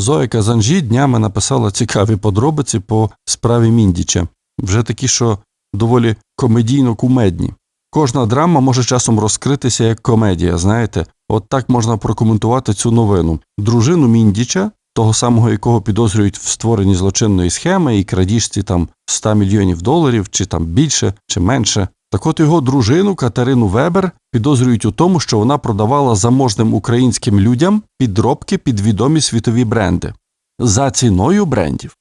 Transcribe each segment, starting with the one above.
Зоя Казанжі днями написала цікаві подробиці по справі Міндіча, вже такі, що доволі комедійно-кумедні. Кожна драма може часом розкритися як комедія, знаєте, от так можна прокоментувати цю новину. Дружину Міндіча, того самого якого підозрюють в створенні злочинної схеми і крадіжці там 100 мільйонів доларів, чи там більше, чи менше. Так от його дружину Катерину Вебер підозрюють у тому, що вона продавала заможним українським людям підробки під відомі світові бренди за ціною брендів.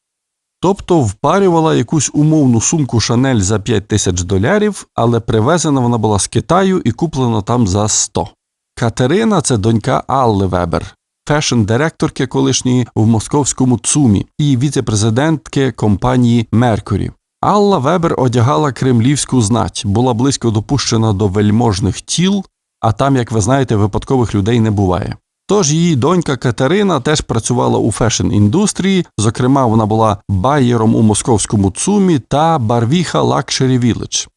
Тобто впарювала якусь умовну сумку Шанель за 5 тисяч долярів, але привезена вона була з Китаю і куплена там за 100. Катерина це донька Алли Вебер, фешн-директорки колишньої в московському ЦУМі і віце-президентки компанії Меркурі. Алла Вебер одягала кремлівську знать, була близько допущена до вельможних тіл, а там, як ви знаєте, випадкових людей не буває. Тож її донька Катерина теж працювала у фешн-індустрії, зокрема, вона була байєром у московському ЦУМі та Барвіха Лакшері Village.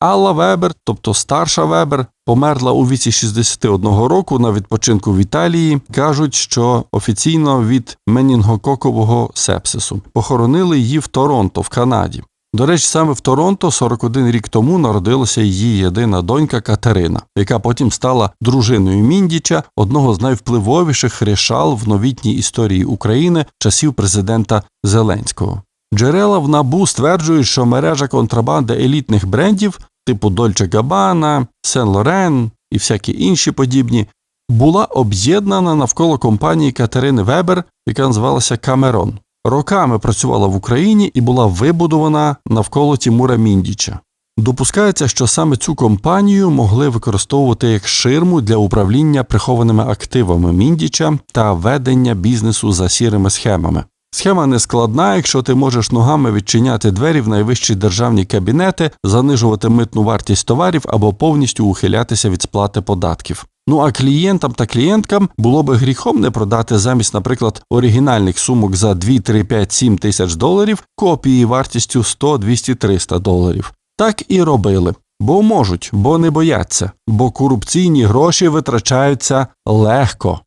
Алла Вебер, тобто старша Вебер, померла у віці 61 року на відпочинку в Італії. Кажуть, що офіційно від менінгококового сепсису. Похоронили її в Торонто, в Канаді. До речі, саме в Торонто 41 рік тому народилася її єдина донька Катерина, яка потім стала дружиною Міндіча, одного з найвпливовіших рішал в новітній історії України часів президента Зеленського. Джерела в набу стверджують, що мережа контрабанди елітних брендів, типу Дольче Габана, Сен Лорен і всякі інші подібні, була об'єднана навколо компанії Катерини Вебер, яка називалася Камерон. Роками працювала в Україні і була вибудована навколо Тімура Міндіча. Допускається, що саме цю компанію могли використовувати як ширму для управління прихованими активами Міндіча та ведення бізнесу за сірими схемами. Схема не складна, якщо ти можеш ногами відчиняти двері в найвищі державні кабінети, занижувати митну вартість товарів або повністю ухилятися від сплати податків. Ну а клієнтам та клієнткам було би гріхом не продати замість, наприклад, оригінальних сумок за 2, 3, 5, 7 тисяч доларів копії вартістю 100, 200, 300 доларів. Так і робили. Бо можуть, бо не бояться, бо корупційні гроші витрачаються легко.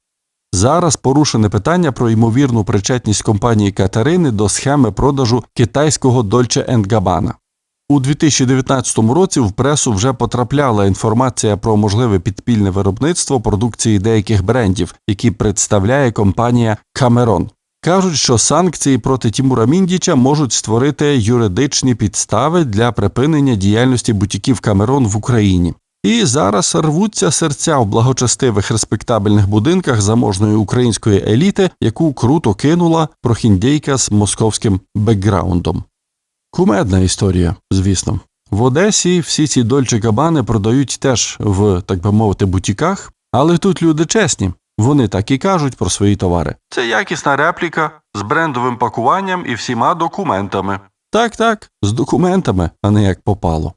Зараз порушене питання про ймовірну причетність компанії Катерини до схеми продажу китайського Dolce Gabbana. У 2019 році в пресу вже потрапляла інформація про можливе підпільне виробництво продукції деяких брендів, які представляє компанія Cameron. Кажуть, що санкції проти Тімура Міндіча можуть створити юридичні підстави для припинення діяльності бутіків Камерон в Україні. І зараз рвуться серця в благочестивих респектабельних будинках заможної української еліти, яку круто кинула прохіндейка з московським бекграундом. Кумедна історія, звісно. В Одесі всі ці дольче кабани продають теж в, так би мовити, бутіках, але тут люди чесні. Вони так і кажуть про свої товари. Це якісна репліка з брендовим пакуванням і всіма документами. Так, так, з документами, а не як попало.